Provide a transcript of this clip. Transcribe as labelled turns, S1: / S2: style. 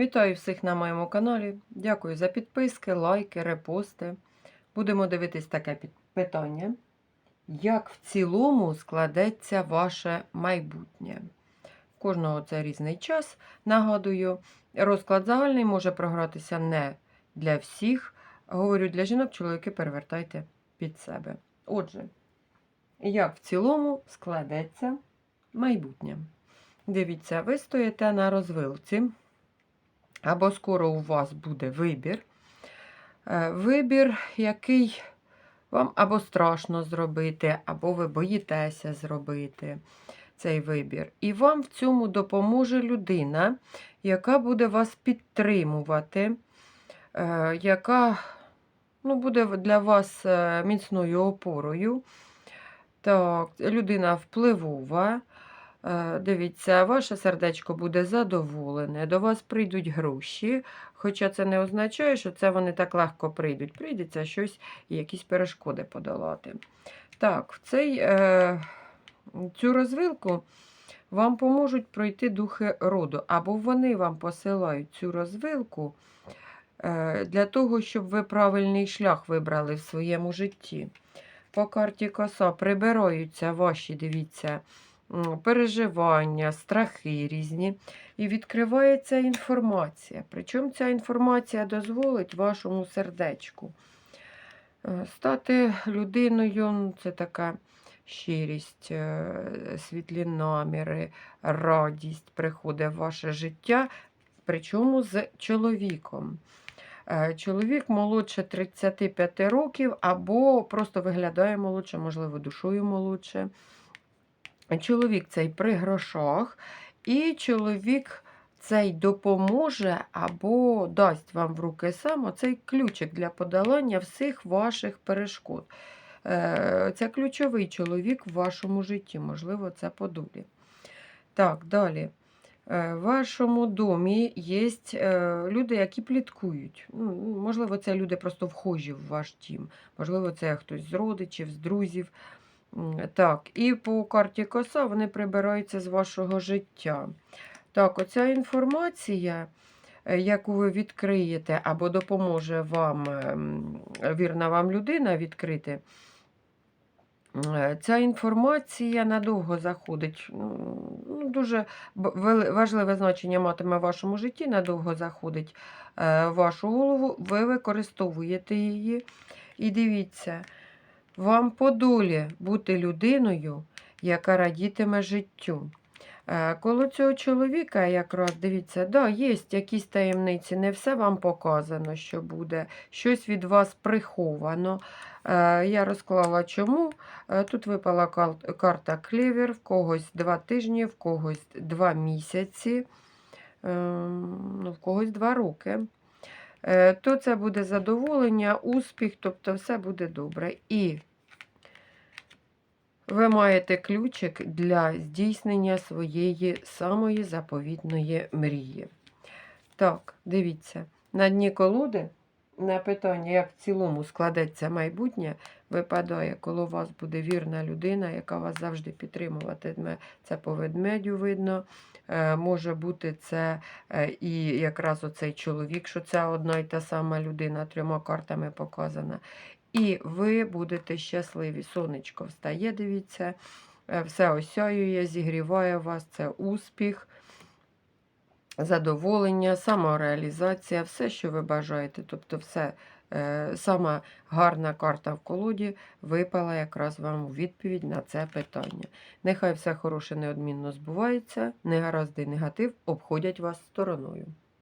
S1: Вітаю всіх на моєму каналі. Дякую за підписки, лайки, репости. Будемо дивитись таке питання. Як в цілому складеться ваше майбутнє? В кожного це різний час. Нагадую, розклад загальний може програтися не для всіх. Говорю для жінок, чоловіки перевертайте під себе. Отже, як в цілому складеться майбутнє? Дивіться, ви стоїте на розвилці. Або скоро у вас буде вибір. Е, Вибір, який вам або страшно зробити, або ви боїтеся зробити цей вибір. І вам в цьому допоможе людина, яка буде вас підтримувати, е, яка ну, буде для вас е, міцною опорою. Так, людина впливова. Е, Дивіться, ваше сердечко буде задоволене, до вас прийдуть гроші, хоча це не означає, що це вони так легко прийдуть. Прийдеться щось, якісь перешкоди подолати. Так, в цей, е, цю розвилку вам поможуть пройти духи роду, або вони вам посилають цю розвилку е, для того, щоб ви правильний шлях вибрали в своєму житті. По карті коса прибираються ваші, дивіться, переживання, страхи різні. І відкривається інформація. Причому ця інформація дозволить вашому сердечку е, стати людиною, ну, це така щирість, е, світлі наміри, радість приходить в ваше життя, причому з чоловіком. Е, Чоловік молодше 35 років, або просто виглядає молодше, можливо, душою молодше. Чоловік цей при грошах, і чоловік цей допоможе або дасть вам в руки сам оцей ключик для подолання всіх ваших перешкод. Е, Це ключовий чоловік в вашому житті, можливо, це по долі. Так, далі. Е, В вашому домі є люди, які пліткують. Ну, Можливо, це люди просто вхожі в ваш дім. Можливо, це хтось з родичів, з друзів. М, Так, і по карті коса вони прибираються з вашого життя. Так, оця інформація, е, яку ви відкриєте, або допоможе вам ем, вірна вам людина відкрити. Е, Ця інформація надовго заходить. Ну, Дуже важливе значення матиме в вашому житті, надовго заходить е, в вашу голову, ви використовуєте її. І дивіться, вам по долі бути людиною, яка радітиме життю. Е, Коло цього чоловіка, якраз дивіться, да, є якісь таємниці, не все вам показано, що буде, щось від вас приховано. Е, Я розклала чому. Е, Тут випала карта клівер, в когось два тижні, в когось два місяці, ну, в когось два роки. То це буде задоволення, успіх, тобто все буде добре. І ви маєте ключик для здійснення своєї самої заповітної мрії. Так, дивіться, на дні колоди на питання, як в цілому складеться майбутнє, випадає, коли у вас буде вірна людина, яка вас завжди підтримуватиме. Це по ведмедю видно. Е, Може бути це е, і якраз оцей чоловік, що це одна й та сама людина, трьома картами показана. І ви будете щасливі. Сонечко встає, дивіться, е, все осяює, зігріває вас, це успіх задоволення, самореалізація, все, що ви бажаєте. Тобто, все, е, сама гарна карта в колоді випала якраз вам у відповідь на це питання. Нехай все хороше неодмінно збувається, негаразди негатив обходять вас стороною.